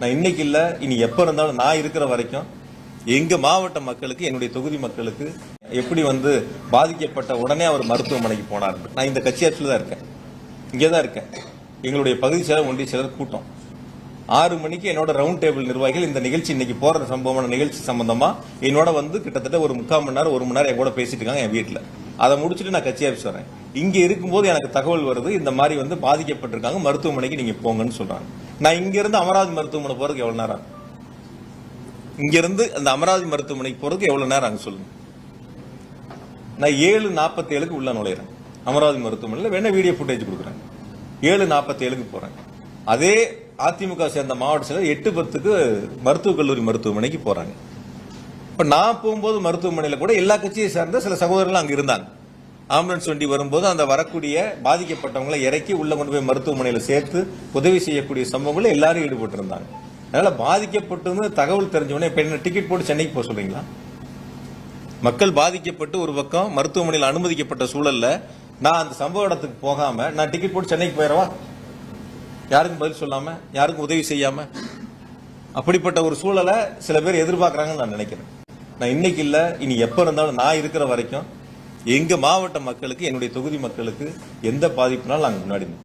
நான் இன்னைக்கு இல்ல இனி எப்ப இருந்தாலும் நான் இருக்கிற வரைக்கும் எங்க மாவட்ட மக்களுக்கு என்னுடைய தொகுதி மக்களுக்கு எப்படி வந்து பாதிக்கப்பட்ட உடனே அவர் மருத்துவமனைக்கு போனார். நான் இந்த கட்சி ஆட்சியில் தான் இருக்கேன். இங்கே தான் இருக்கேன். எங்களுடைய பகுதி செயலர் ஒன்றிய செயலர் கூட்டம். ஆறு மணிக்கு என்னோட ரவுண்ட் டேபிள் நிர்வாகிகள் இந்த நிகழ்ச்சி இன்னைக்கு போற சம்பவமான நிகழ்ச்சி சம்பந்தமா என்னோட வந்து கிட்டத்தட்ட ஒரு முக்கால் மணி நேரம் ஒரு மணி நேரம் என் கூட பேசிட்டு இருக்காங்க என் வீட்டில் அதை முடிச்சுட்டு நான் கட்சி ஆஃபீஸ் வரேன் இங்க இருக்கும்போது எனக்கு தகவல் வருது இந்த மாதிரி வந்து பாதிக்கப்பட்டிருக்காங்க மருத்துவமனைக்கு நீங்க போங்கன்னு சொல்றாங்க. நான் இங்கேருந்து அமராவதி மருத்துவமனை போறதுக்கு எவ்வளவு நேரம் ஆகும்? அந்த அமராவதி மருத்துவமனைக்கு போறதுக்கு எவ்வளவு நேரம் ஆகும் சொல்லுங்க. நான் ஏழு நாற்பத்தி ஏழுக்கு உள்ள நுழையிறேன். அமராவதி மருத்துவமனையில் வேணா வீடியோ ஃபுட்டேஜ் கொடுக்குறேன். ஏழு நாற்பத்தி ஏழுக்கு போறேன். அதே அதிமுக சேர்ந்த மாவட்ட செயலர் எட்டு பத்துக்கு மருத்துவக் கல்லூரி மருத்துவமனைக்கு போறாங்க. இப்ப நான் போகும்போது மருத்துவமனையில் கூட எல்லா கட்சியை சேர்ந்த சில சகோதரர்கள் அங்க இருந்தாங்க. ஆம்புலன்ஸ் வண்டி வரும்போது அந்த வரக்கூடிய பாதிக்கப்பட்டவங்களை இறக்கி உள்ள கொண்டு போய் மருத்துவமனையில் சேர்த்து உதவி செய்யக்கூடிய சம்பவங்கள் எல்லாரும் ஈடுபட்டு இருந்தாங்க அதனால பாதிக்கப்பட்டதுன்னு தகவல் தெரிஞ்சவொடனே இப்ப என்ன டிக்கெட் போட்டு சென்னைக்கு போக சொல்றீங்களா? மக்கள் பாதிக்கப்பட்டு ஒரு பக்கம் மருத்துவமனையில் அனுமதிக்கப்பட்ட சூழல்ல நான் அந்த சம்பவ இடத்துக்கு போகாம நான் டிக்கெட் போட்டு சென்னைக்கு போயிடவா? யாருக்கும் பதில் சொல்லாம யாருக்கும் உதவி செய்யாம? அப்படிப்பட்ட ஒரு சூழலை சில பேர் எதிர்பார்க்குறாங்கன்னு நான் நினைக்கிறேன். நான் இன்னைக்கு இல்லை இனி எப்போ இருந்தாலும் நான் இருக்கிற வரைக்கும் எங்க மாவட்ட மக்களுக்கு என்னுடைய தொகுதி மக்களுக்கு எந்த பாதிப்புனாலும் நாங்கள் முன்னாடி